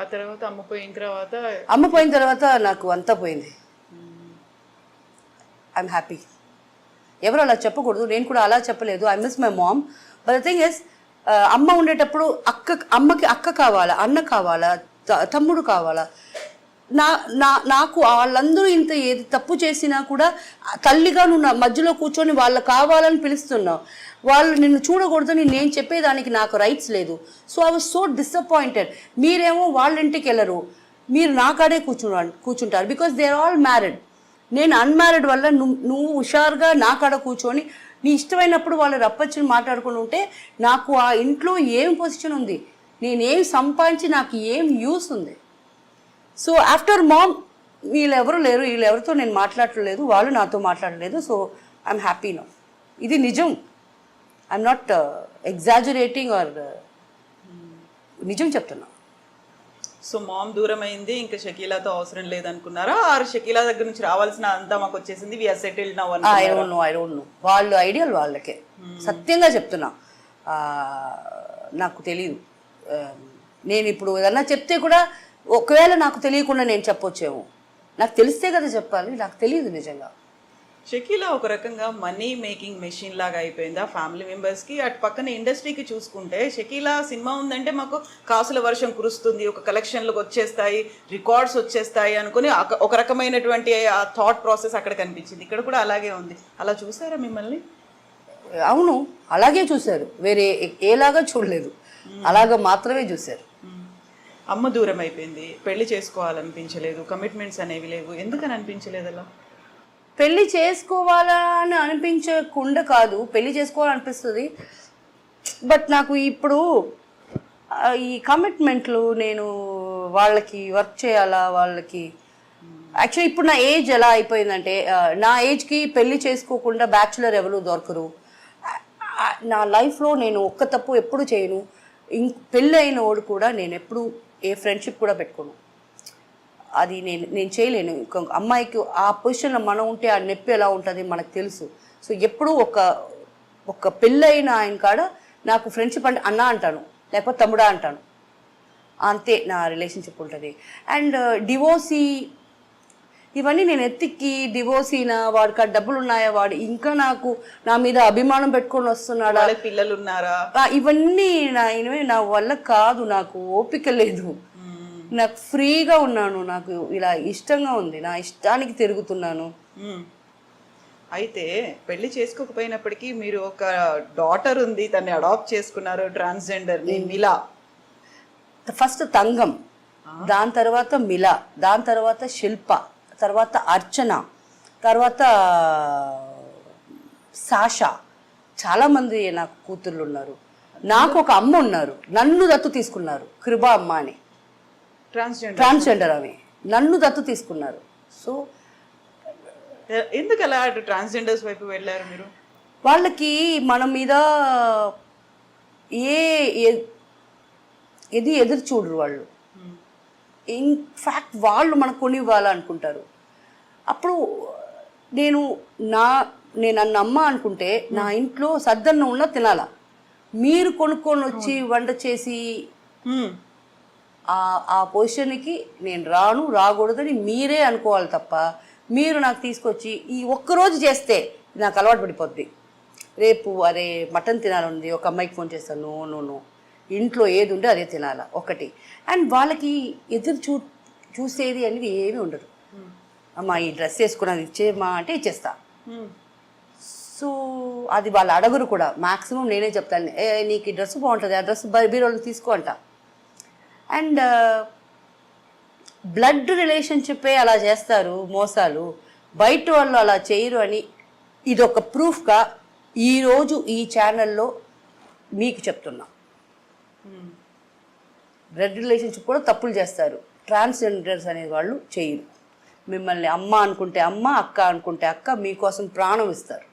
ఆ తర్వాత అమ్మ పోయిన తర్వాత అమ్మ పోయిన తర్వాత నాకు అంతా పోయింది. ఐఎమ్ హ్యాపీ ఎవరు అలా చెప్పకూడదు. నేను కూడా అలా చెప్పలేదు. I miss my mom but the thing is అమ్మ ఉండేటప్పుడు అక్క అమ్మకి అక్క కావాలా అన్న కావాలా తమ్ముడు కావాలా? నా నా నాకు వాళ్ళందరూ ఇంత ఏది తప్పు చేసినా కూడా తల్లిగా నువ్వు నా మధ్యలో కూర్చొని వాళ్ళు కావాలని పిలుస్తున్నావు. వాళ్ళు నిన్ను చూడకూడదని నేను చెప్పేదానికి నాకు రైట్స్ లేదు. So I was so disappointed మీరేమో వాళ్ళ ఇంటికి వెళ్ళరు. మీరు నా కాడే కూర్చుంటారు. Because they are all married నేను అన్మ్యారీడ్ వల్ల నువ్వు నువ్వు హుషారుగా నా కాడ కూర్చొని నీ ఇష్టమైనప్పుడు వాళ్ళు రప్పచ్చుని మాట్లాడుకుని ఉంటే నాకు ఆ ఇంట్లో ఏం పొజిషన్ ఉంది? నేనేం సంపాదించి నాకు ఏం యూస్ ఉంది? సో ఆఫ్టర్ మామ్ వీళ్ళెవరు లేరు వీళ్ళెవరితో నేను మాట్లాడలేదు వాళ్ళు నాతో మాట్లాడలేదు సో ఐఎమ్ హ్యాపీ నో ఇది నిజం. ఐఎమ్ నాట్ ఎగ్జాజురేటింగ్ ఆర్ నిజం చెప్తున్నా. సో మామ్ దూరం అయింది ఇంకా షకీలాతో అవసరం లేదనుకున్నారా? ఆరు షకీలా దగ్గర నుంచి రావాల్సిన అంతా మాకు వచ్చేసింది we are settled now I don't know I don't know వాళ్ళు ఐడియల్ వాళ్ళకే. సత్యంగా చెప్తున్నా. నాకు తెలియదు నేను ఇప్పుడు ఏదన్నా చెప్తే కూడా ఒకవేళ నాకు తెలియకుండా నేను చెప్పొచ్చేమో. నాకు తెలిస్తే కదా చెప్పాలి నాకు తెలియదు నిజంగా. షకీలా ఒక రకంగా మనీ మేకింగ్ మెషిన్ లాగా అయిపోయింది. ఆ ఫ్యామిలీ మెంబర్స్కి అటు పక్కన ఇండస్ట్రీకి చూసుకుంటే షకీలా సినిమా ఉందంటే మాకు కాసుల వర్షం కురుస్తుంది ఒక కలెక్షన్లకు వచ్చేస్తాయి రికార్డ్స్ వచ్చేస్తాయి అనుకుని ఒక- రకమైనటువంటి ఆ థాట్ ప్రాసెస్ అక్కడ కనిపించింది. ఇక్కడ కూడా అలాగే ఉంది. అలా చూసారా మిమ్మల్ని? అవును అలాగే చూశారు. వేరే ఏలాగా చూడలేదు. అలాగా మాత్రమే చూశారు. అమ్మ దూరం అయిపోయింది పెళ్ళి చేసుకోవాలనిపించలేదు కమిట్మెంట్స్ అనేవి లేవు. ఎందుకని అనిపించలేదు అలా? పెళ్ళి చేసుకోవాలని అని అనిపించకుండా కాదు పెళ్ళి చేసుకోవాలనిపిస్తుంది. బట్ నాకు ఇప్పుడు ఈ కమిట్మెంట్లు నేను వాళ్ళకి వర్క్ చేయాలా వాళ్ళకి? యాక్చువల్లీ ఇప్పుడు నా ఏజ్ ఎలా అయిపోయిందంటే నా ఏజ్కి పెళ్ళి చేసుకోకుండా బ్యాచులర్ ఎవరు దొరకరు. నా లైఫ్లో నేను ఒక్క తప్పు ఎప్పుడు చేయను. ఇంక పెళ్ళి అయిన వాడు కూడా నేను ఎప్పుడు ఏ ఫ్రెండ్షిప్ కూడా పెట్టుకోను. అది నేను నేను చేయలేను. ఇంకొక అమ్మాయికి ఆ పొజిషన్లో మనం ఉంటే ఆ నొప్పి ఎలా ఉంటుంది మనకు తెలుసు. సో ఎప్పుడూ ఒక ఒక పెళ్ళైన ఆయన కాడ నాకు ఫ్రెండ్షిప్ అంటే అన్న అంటాను లేకపోతే తమ్ముడా అంటాను. అంతే నా రిలేషన్షిప్ ఉంటుంది. అండ్ డివోర్సీ ఇవన్నీ నేను ఎత్తికి డివోర్సీనా వాడికి ఆ డబ్బులు ఉన్నాయా వాడు ఇంకా నాకు నా మీద అభిమానం పెట్టుకొని వస్తున్నాడా? వాళ్ళకి పిల్లలు ఉన్నారా ఇవన్నీ నా నా వల్ల కాదు నాకు ఓపిక లేదు. నాకు ఫ్రీగా ఉన్నాను నాకు ఇలా ఇష్టంగా ఉంది నా ఇష్టానికి తిరుగుతున్నాను. అయితే పెళ్ళి చేసుకోకపోయినప్పటికీ మీరు ఒక డాటర్ ఉంది తన్ని అడాప్ట్ చేసుకున్నారు ట్రాన్స్జెండర్ మిలా. ఫస్ట్ తంగం దాని తర్వాత మిల దాని తర్వాత శిల్ప. తర్వాత అర్చన తర్వాత సాషా. చాలామంది నాకు కూతుర్లు ఉన్నారు. నాకు ఒక అమ్మ ఉన్నారు. నన్ను దత్తు తీసుకున్నారు. కృపా అమ్మ అని. ట్రాన్స్జెండర్ ట్రాన్స్జెండర్ ఆమె. నన్ను దత్తు తీసుకున్నారు. సో ఎందుకు అలా అటు ట్రాన్స్జెండర్స్ వైపు వెళ్ళారు మీరు? వాళ్ళకి మన మీద ఏ ఏ- ఏది ఎదురు చూడరు వాళ్ళు. ఇన్ఫ్యాక్ట్ వాళ్ళు మనకు కొని ఇవ్వాలనుకుంటారు. అప్పుడు నేను నా నేను నన్ను అమ్మ అనుకుంటే నా ఇంట్లో సద్దన్నం ఉన్నా తినాలా? మీరు కొనుక్కొని వచ్చి వంట చేసి ఆ పొజిషన్కి నేను రాను రాకూడదని మీరే అనుకోవాలి తప్ప మీరు నాకు తీసుకొచ్చి ఈ ఒక్కరోజు చేస్తే నాకు అలవాటు పడిపోద్ది. రేపు అరే మటన్ తినాలని ఒక అమ్మాయికి ఫోన్ చేస్తాను నో నో నో. ఇంట్లో ఏది ఉంటే అదే తినాలా ఒకటి. అండ్ వాళ్ళకి ఎదురు చూ చూసేది అనేది ఏమీ ఉండదు. అమ్మా ఈ డ్రెస్ వేసుకున్నది ఇచ్చేమా అంటే ఇచ్చేస్తా. మ్మ్. సో అది వాళ్ళు అడగరు కూడా. మాక్సిమం నేనే చెప్తాను ఏ నీకు ఈ డ్రెస్ బాగుంటుంది ఆ డ్రెస్ బీరోళ్ళు తీసుకో అంట. అండ్ బ్లడ్ రిలేషన్షిప్పే అలా చేస్తారు మోసాలు. బయట వాళ్ళు అలా చేయరు అని ఇది ఒక ప్రూఫ్గా ఈరోజు ఈ ఛానల్లో మీకు చెప్తున్నా. బ్లడ్ రిలేషన్షిప్ కూడా తప్పులు చేస్తారు. ట్రాన్స్జెండర్స్ అనే వాళ్ళు చేయరు. మిమ్మల్ని అమ్మ అనుకుంటే అమ్మ అక్క అనుకుంటే అక్క మీకోసం ప్రాణం ఇస్తారు.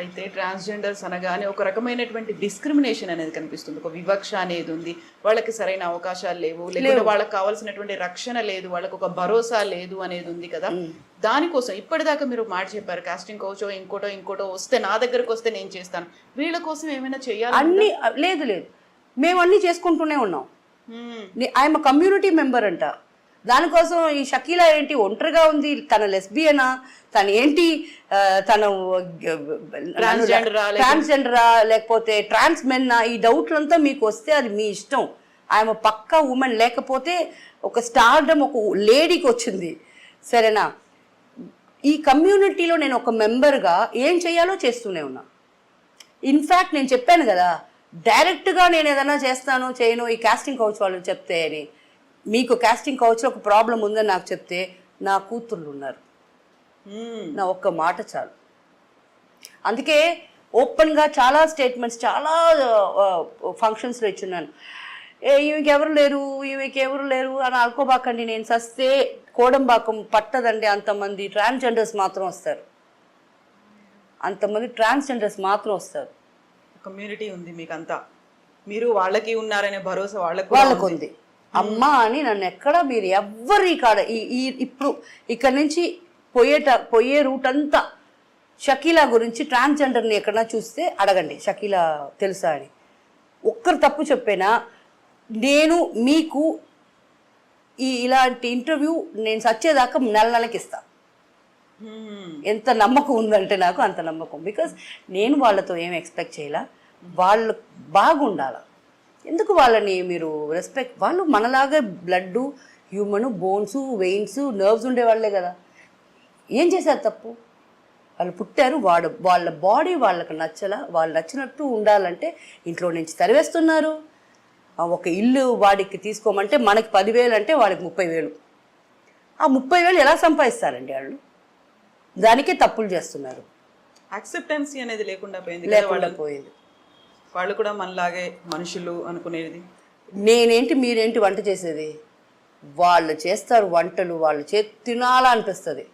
అయితే ట్రాన్స్జెండర్స్ అనగానే ఒక రకమైనటువంటి డిస్క్రిమినేషన్ అనేది కనిపిస్తుంది. ఒక వివక్ష అనేది ఉంది. వాళ్ళకి సరైన అవకాశాలు లేవు. లేకుంటే వాళ్ళకి కావాల్సినటువంటి రక్షణ లేదు. వాళ్ళకి ఒక భరోసా లేదు అనేది ఉంది కదా. దానికోసం ఇప్పటిదాకా మీరు మాట చెప్పారు. కాస్టింగ్ కోచో ఇంకోటో ఇంకోటో వస్తే నా దగ్గరకు వస్తే నేను చేస్తాను. వీళ్ళ కోసం ఏమైనా చేయాలి అన్ని లేదు లేదు. మేము అన్నీ చేసుకుంటూనే ఉన్నాం. ఐఎమ్ కమ్యూనిటీ మెంబర్ అంట. దానికోసం ఈ షకీలా ఏంటి? ఒంటరిగా ఉంది. తన లెస్బియనా? తను ఏంటి? తను ట్రాన్స్జెండరా లేకపోతే ట్రాన్స్ మెన్నా? ఈ డౌట్లంతా మీకు వస్తే అది మీ ఇష్టం. ఆమె పక్కా ఉమెన్ లేకపోతే ఒక స్టార్డమ్ ఒక లేడీకి వచ్చింది. సరేనా? ఈ కమ్యూనిటీలో నేను ఒక మెంబర్గా ఏం చేయాలో చేస్తూనే ఉన్నా. ఇన్ఫ్యాక్ట్ నేను చెప్పాను కదా డైరెక్ట్గా నేను ఏదైనా చేస్తాను చేయను ఈ కాస్టింగ్ కౌచ్ వాళ్ళు చెప్తే అని మీకు కాస్టింగ్ కౌచ్లో ఒక ప్రాబ్లం ఉందని నాకు చెప్తే నా కూతుర్లు ఉన్నారు. నా ఒక్క మాట చాలు. అందుకే ఓపెన్గా చాలా స్టేట్మెంట్స్ చాలా ఫంక్షన్స్లో ఇచ్చున్నాను. ఏ ఈమెకి ఎవరు లేరు ఈమెకి ఎవరు లేరు అని అనుకోబాకండి నేను సస్తే కోడంబాకం పట్టదండి అంతమంది ట్రాన్స్జెండర్స్ మాత్రం వస్తారు. అంతమంది ట్రాన్స్జెండర్స్ మాత్రం వస్తారు. కమ్యూనిటీ ఉంది మీకంతా. మీరు వాళ్ళకి ఉన్నారనే భరోసా వాళ్ళకు వాళ్ళకు ఉంది. అమ్మ అని నన్ను ఎక్కడ మీరు ఎవ్వరి కాడ ఈ ఇప్పుడు ఇక్కడ నుంచి పోయేట పోయే రూట్ అంతా షకీలా గురించి ట్రాన్స్జెండర్ని ఎక్కడన్నా చూస్తే అడగండి. షకీలా తెలుసా అని. ఒక్కరు తప్పు చెప్పేనా? నేను మీకు ఈ ఇలాంటి ఇంటర్వ్యూ నేను సచ్చేదాకా నెల నెలకి ఇస్తా. మ్మ్. ఎంత నమ్మకం ఉందంటే నాకు అంత నమ్మకం. బికాస్ నేను వాళ్ళతో ఏం ఎక్స్పెక్ట్ చేయాల? వాళ్ళు బాగుండాల? ఎందుకు వాళ్ళని మీరు రెస్పెక్ట్ వాళ్ళు మనలాగా blood human bones veins nerves ఉండేవాళ్ళే కదా. ఏం చేశారు తప్పు? వాళ్ళు పుట్టారు వాడు వాళ్ళ బాడీ వాళ్ళకి నచ్చల? వాళ్ళు నచ్చినట్టు ఉండాలంటే ఇంట్లో నుంచి తరివేస్తున్నారు. ఒక ఇల్లు వాడికి తీసుకోమంటే మనకి పదివేలు అంటే వాడికి ముప్పై వేలు. ఆ ముప్పై వేలు ఎలా సంపాదిస్తారండి వాళ్ళు? దానికే తప్పులు చేస్తున్నారు. యాక్సెప్టెన్సీ అనేది లేకుండా పోయింది కదా లేకుండా వాళ్ళు? పోయింది. వాళ్ళు కూడా మనలాగే మనుషులు అనుకునేది? నేనేంటి మీరేంటి వంట చేసేది? వాళ్ళు చేస్తారు వంటలు వాళ్ళు చే తినాలా అనిపిస్తుంది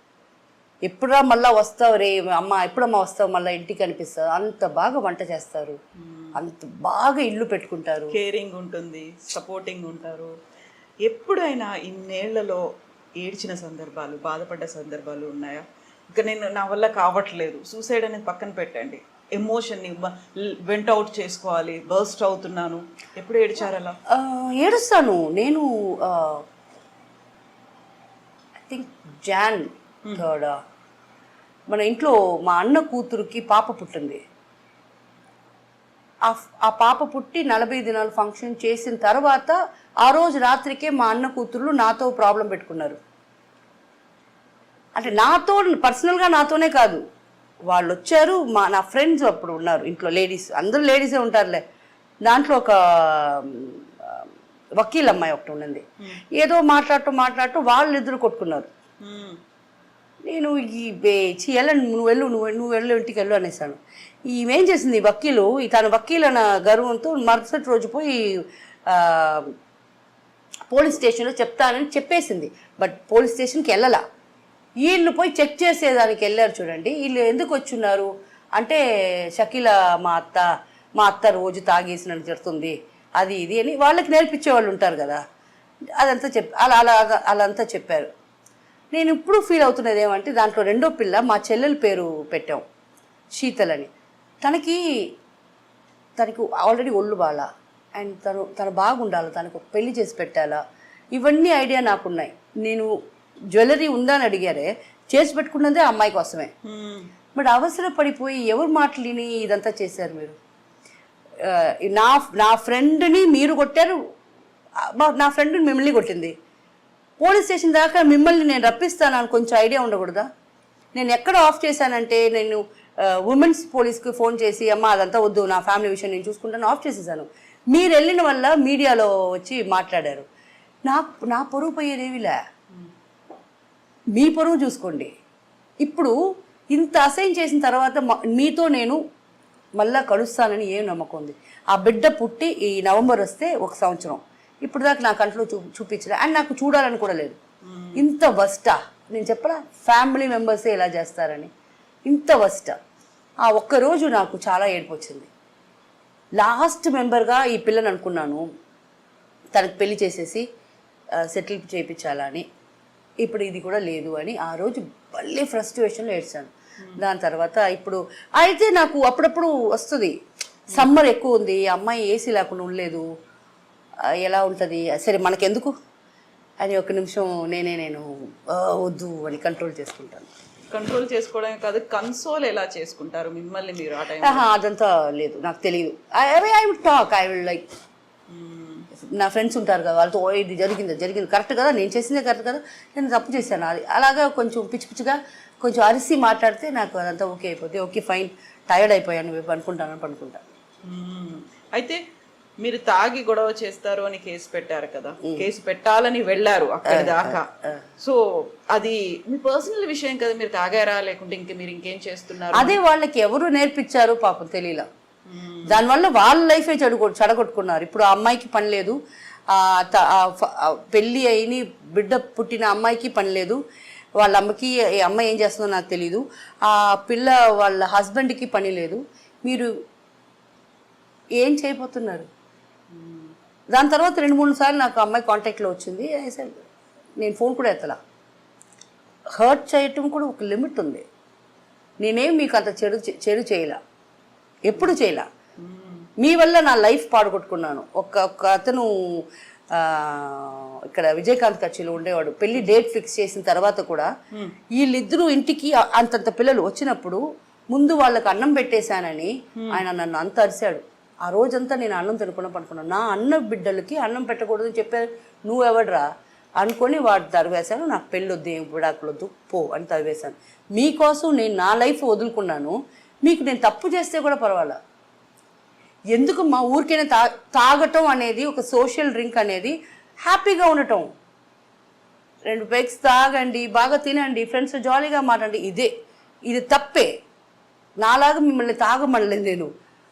ఎప్పుడా మళ్ళా వస్తావు రే అమ్మ ఎప్పుడమ్మా వస్తావు మళ్ళీ ఇంటికి అనిపిస్తుంది. అంత బాగా వంట చేస్తారు. అంత బాగా ఇల్లు పెట్టుకుంటారు. కేరింగ్ ఉంటుంది సపోర్టింగ్ ఉంటారు. ఎప్పుడైనా ఇన్నేళ్ళలో ఏడ్చిన సందర్భాలు బాధపడ్డ సందర్భాలు ఉన్నాయా? ఇక నేను నా వల్ల కావట్లేదు. సూసైడ్ అనేది పక్కన పెట్టండి. ఎమోషన్ని వెంట్ అవుట్ చేసుకోవాలి బర్స్ట్ అవుతున్నాను. ఎప్పుడు ఏడ్చారు అలా? ఏడుస్తాను. నేను ఐ థింక్ జాన్ థర్డ్ మన ఇంట్లో మా అన్న కూతురుకి పాప పుట్టింది. ఆ పాప పుట్టి నలభై దినాలు ఫంక్షన్ చేసిన తర్వాత ఆ రోజు రాత్రికే మా అన్న కూతుర్లు నాతో ప్రాబ్లం పెట్టుకున్నారు. అంటే నాతో పర్సనల్గా నాతోనే కాదు. వాళ్ళు వచ్చారు మా నా ఫ్రెండ్స్ అప్పుడు ఉన్నారు ఇంట్లో లేడీస్ అందరూ లేడీసే ఉంటారులే. దాంట్లో ఒక వకీల్ అమ్మాయి ఒకటి ఉండింది. ఏదో మాట్లాడుతూ మాట్లాడుతూ వాళ్ళు ఇద్దరు కొట్టుకున్నారు. నేను ఈ బే- ఛీ, వెళ్ళండి నువ్వు వెళ్ళు నువ్వు నువ్వు వెళ్ళు ఇంటికి వెళ్ళు అనేసాను. ఈమెం చేసింది ఈ వకీలు ఈ తన వకీల్ అన్న గర్వంతో మరుసటి రోజు పోయి పోలీస్ స్టేషన్లో చెప్తానని చెప్పేసింది. బట్ పోలీస్ స్టేషన్కి వెళ్ళలా. వీళ్ళు పోయి చెక్ చేసేదానికి వెళ్ళారు చూడండి. వీళ్ళు ఎందుకు వచ్చున్నారు? అంటే షకీల మా అత్త మా అత్త రోజు తాగేసినట్టు జరుగుతుంది అది ఇది అని వాళ్ళకి నేర్పించే వాళ్ళు ఉంటారు కదా. అదంతా చెప్ అలా అలా అలాంతా చెప్పారు. నేను ఇప్పుడు ఫీల్ అవుతున్నది ఏమంటే దాంట్లో రెండో పిల్ల మా చెల్లెల పేరు పెట్టాం శీతల్ అని. తనకి తనకు ఆల్రెడీ ఒళ్ళు బాల. అండ్ తను తను బాగుండాలి? తనకు పెళ్ళి చేసి పెట్టాలా? ఇవన్నీ ఐడియా నాకున్నాయి. నేను జ్యువెలరీ ఉందా అని అడిగారే చేసి పెట్టుకున్నదే అమ్మాయి కోసమే. బట్ అవసరపడిపోయి ఎవరు మాటలు విని ఇదంతా చేశారు మీరు? నా నా ఫ్రెండ్ని మీరు కొట్టారు నా ఫ్రెండ్ మిమ్మల్ని కొట్టింది. పోలీస్ స్టేషన్ దాకా మిమ్మల్ని నేను రప్పిస్తాను అని కొంచెం ఐడియా ఉండకూడదా? నేను ఎక్కడ ఆఫ్ చేశానంటే నేను ఉమెన్స్ పోలీస్కి ఫోన్ చేసి అమ్మ అదంతా వద్దు నా ఫ్యామిలీ విషయం నేను చూసుకుంటాను ఆఫ్ చేసేసాను. మీరు వెళ్ళిన వల్ల మీడియాలో వచ్చి మాట్లాడారు. నా నా పరువు పోయేదేవిలే? మీ పరువు చూసుకోండి. ఇప్పుడు ఇంత అసైన్ చేసిన తర్వాత మీతో నేను మళ్ళా కలుస్తానని ఏం నమ్మకం ఉంది. ఆ బిడ్డ పుట్టి ఈ నవంబర్ వస్తే ఒక సంవత్సరం. ఇప్పుడు దాకా నా కంట్లో చూ చూపించలే. అండ్ నాకు చూడాలని కూడా లేదు. ఇంత వస్టా. నేను చెప్పలా? ఫ్యామిలీ మెంబర్సే ఇలా చేస్తారని. ఇంత వస్టా. ఆ ఒక్కరోజు నాకు చాలా ఏడుపు వచ్చింది. లాస్ట్ మెంబర్గా ఈ పిల్లని అనుకున్నాను. తనకు పెళ్ళి చేసేసి సెటిల్ చేయించాలా అని. ఇప్పుడు ఇది కూడా లేదు అని ఆ రోజు మళ్ళీ ఫ్రస్ట్రేషన్లో ఏడ్చాను. దాని తర్వాత ఇప్పుడు అయితే నాకు అప్పుడప్పుడు వస్తుంది. సమ్మర్ ఎక్కువ ఉంది అమ్మాయి ఏసీ లేకుండా ఉండలేదు. ఎలా ఉంటుంది? సరే మనకెందుకు? అని ఒక నిమిషం నేనే నేను "ఆ, వద్దు అని కంట్రోల్ చేసుకుంటాను. కంట్రోల్ చేసుకోవడమే కాదు కన్సోల్ ఎలా చేసుకుంటారు మిమ్మల్ని మీరు ఆ టైం ఆహా, అదంతా లేదు. నాకు తెలియదు I will talk I will like నా ఫ్రెండ్స్ ఉంటారు కదా వాళ్ళతో "ఓ, ఇది జరిగింది జరిగింది కరెక్ట్ కదా నేను చేసిందే కరెక్ట్ కదా నేను తప్పు చేశాను. అది అలాగా కొంచెం పిచ్చి పిచ్చిగా కొంచెం అరిసి మాట్లాడితే నాకు అదంతా ఓకే అయిపోతే ఓకే ఫైన్ టైర్డ్ అయిపోయాను అనుకుంటాను పనుకుంటాను అయితే మీరు తాగి గొడవ చేస్తారు అని కేసు పెట్టారు కదా కేసు పెట్టాలని వెళ్ళారు అక్కడి దాకా. సో అది మీ పర్సనల్ విషయం కదా మీరు తాగారా లేకుంటే ఇంక మీరు ఇంకేం చేస్తున్నారు? అదే వాళ్ళకి ఎవరు నేర్పించారు పాపం తెలియలా. దానివల్ల వాళ్ళ లైఫే చెడు చెడగొట్టుకున్నారు. ఇప్పుడు ఆ అమ్మాయికి పని లేదు. పెళ్ళి అయిని బిడ్డ పుట్టిన అమ్మాయికి పని లేదు. వాళ్ళ అమ్మకి ఈ అమ్మాయి ఏం చేస్తుందో నాకు తెలియదు ఆ పిల్ల వాళ్ళ హస్బెండ్కి పని లేదు. మీరు ఏం చేయబోతున్నారు? దాని తర్వాత రెండు మూడు సార్లు నాకు అమ్మాయి కాంటాక్ట్లో వచ్చింది. నేను ఫోన్ కూడా ఎత్తలా. హర్ట్ చేయటం కూడా ఒక లిమిట్ ఉంది. నేనేం మీకు అంత చెడు చే- చెడు చేయలే. ఎప్పుడు చేయలా. మీ వల్ల నా లైఫ్ పాడుకొట్టుకున్నాను ఒక ఒక అతను ఇక్కడ విజయకాంత్ కచ్చిలో ఉండేవాడు. పెళ్ళి డేట్ ఫిక్స్ చేసిన తర్వాత కూడా వీళ్ళిద్దరూ ఇంటికి అంతంత పిల్లలు వచ్చినప్పుడు ముందు వాళ్ళకి అన్నం పెట్టేశానని ఆయన నన్ను అంత అరిశాడు. ఆ రోజంతా నేను అన్నం తినకుండా పడుకున్నాను. నా అన్న బిడ్డలకి అన్నం పెట్టకూడదని చెప్పారు. నువ్వెవడరా? అనుకొని వాడు తరివేశాను నాకు పెళ్ళి వద్దు ఏం విడాకులు వద్దు పో అని తరివేశాను. మీకోసం నేను నా లైఫ్ వదులుకున్నాను. మీకు నేను తప్పు చేస్తే కూడా పర్వాలా? ఎందుకు మా ఊరికైనా తా తాగటం అనేది ఒక సోషల్ డ్రింక్ అనేది హ్యాపీగా ఉండటం? రెండు పెగ్స్ తాగండి బాగా తినండి ఫ్రెండ్స్ జాలీగా మాట్లాడండి ఇదే. ఇది తప్పే. నాలాగా మిమ్మల్ని తాగమనలేదు నేను.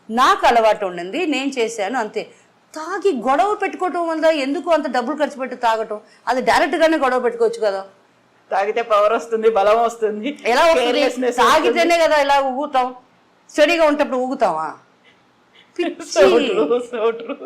నాకు అలవాటు ఉండింది నేను చేశాను అంతే. తాగి గొడవ పెట్టుకోవటం వల్ల ఎందుకు అంత డబ్బులు ఖర్చు పెట్టి తాగటం? అది డైరెక్ట్గానే గొడవ పెట్టుకోవచ్చు కదా. తాగితే పవర్ వస్తుంది బలం వస్తుంది ఎలా వస్తుంది తాగితేనే కదా ఇలా ఊగుతాం స్టడీగా ఉంటప్పుడు ఊగుతావా. So true, so true.